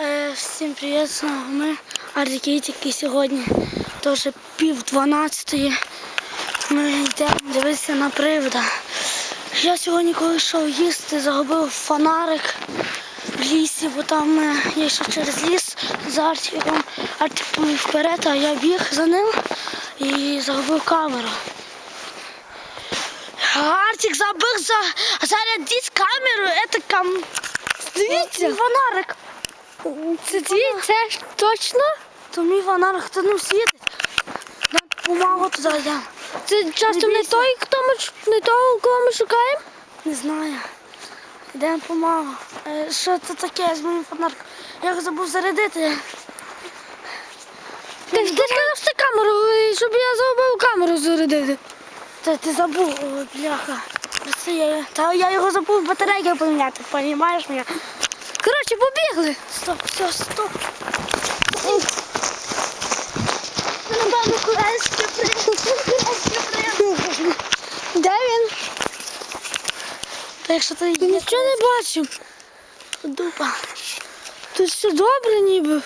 Е, всім привіт, знову ми Артикітики сьогодні теж пів дванадцятої. Ми йдемо дивитися на привода. Я сьогодні, коли йшов їсти, загубив фонарик в лісі, бо там е, я йшов через ліс за Артиком. Артик повів вперед, а я біг за ним і загубив камеру. Артик забив за зарядити камеру, це кам... Дивіться, фонарик. Це твій? Це ж точно? То мій фонарик хто ним світить. Помагу туди йдемо. Це часто Не не той, хто ми не того, кого ми шукаємо? Не знаю. Йдемо помагу. Е, що це таке з моїм фонариком? Я його забув зарядити. Ти ж ти камеру, щоб я забув камеру зарядити. Та ти забув, бляха. Та я його забув батарейки поміняти, розумієш мене? Коротше, побігли. Стоп, все, стоп. Це напевно курецьке Де він? Та якщо ти Я нічого не бачив. дупа. Тут все добре ніби.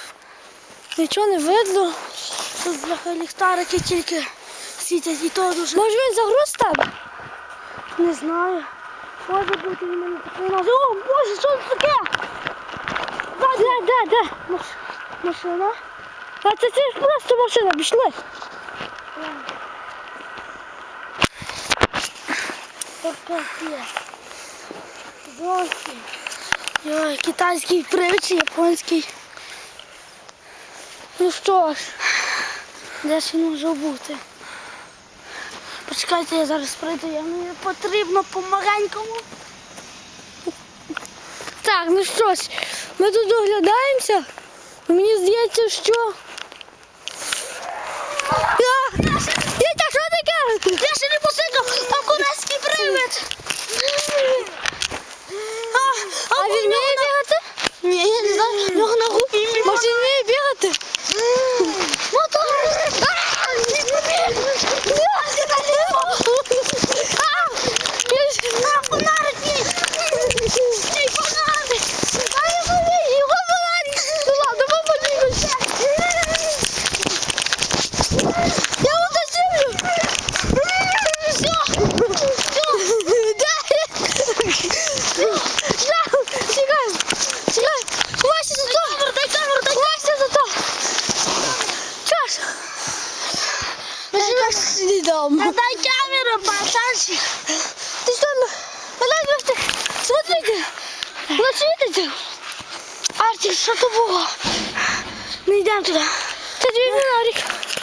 Нічого не видно. Тут ліхтарики тільки світять і то дуже. Може він загруз тебе? Не знаю. Може бути він мене такий. О, Боже, що це таке? Де, де, де? Машина? А це, це просто машина, пішли. Йой, китайський привид чи японський. Ну що ж, Де ж він може бути? Почекайте, я зараз прийду, я мені потрібно помаленькому. Так, ну що ж, ми тут оглядаємося. Мені здається, що. Я, Дітя, що таке? Я ще не посикав, а курецький привид. А, А він вміє бігати? Ні, я не знаю, нього на губі Може він вміє бігати? Мотор! А, фонарик мій! Мій фонарик! А я забив його фонарик! Ну ладно, ми подивимося. Я уточню! Все! Чекай, чекай. Ховайся за то. Камеру, дай камеру, дай Ховайся за то. Чаш. Не дам. Дай камеру, пацанчик! Ты что, ну, давай, давай, смотрите, вот видите? Артик, що то було? Не туда. Ты Это твой